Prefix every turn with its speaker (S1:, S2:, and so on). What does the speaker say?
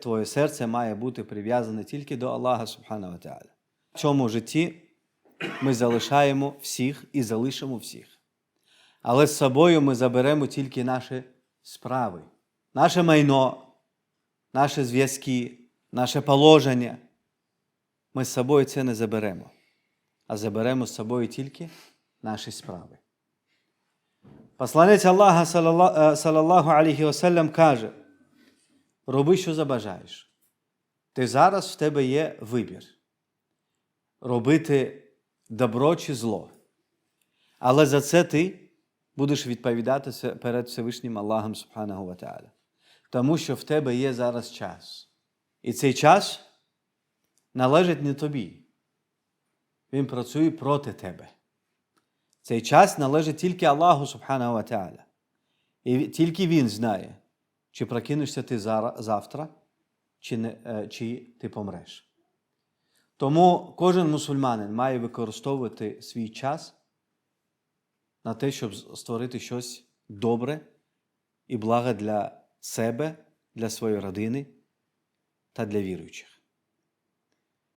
S1: Твоє серце має бути прив'язане тільки до Аллаха Субхану Тааля. В цьому житті ми залишаємо всіх і залишимо всіх. Але з собою ми заберемо тільки наші справи, наше майно, наші зв'язки, наше положення. Ми з собою це не заберемо, а заберемо з собою тільки наші справи. Посланець Аллаха, е, салаллаху алейхі васелям, каже, роби, що забажаєш. Ти зараз в тебе є вибір робити добро чи зло. Але за це ти будеш відповідати перед Всевишнім Аллахом Субханаху Ва. Тому що в тебе є зараз час. І цей час належить не тобі. Він працює проти тебе. Цей час належить тільки Аллаху Субханаху Ва. І тільки Він знає, чи прокинешся ти завтра, чи, не, е, чи ти помреш. Тому кожен мусульманин має використовувати свій час на те, щоб створити щось добре і благе для себе, для своєї родини та для віруючих.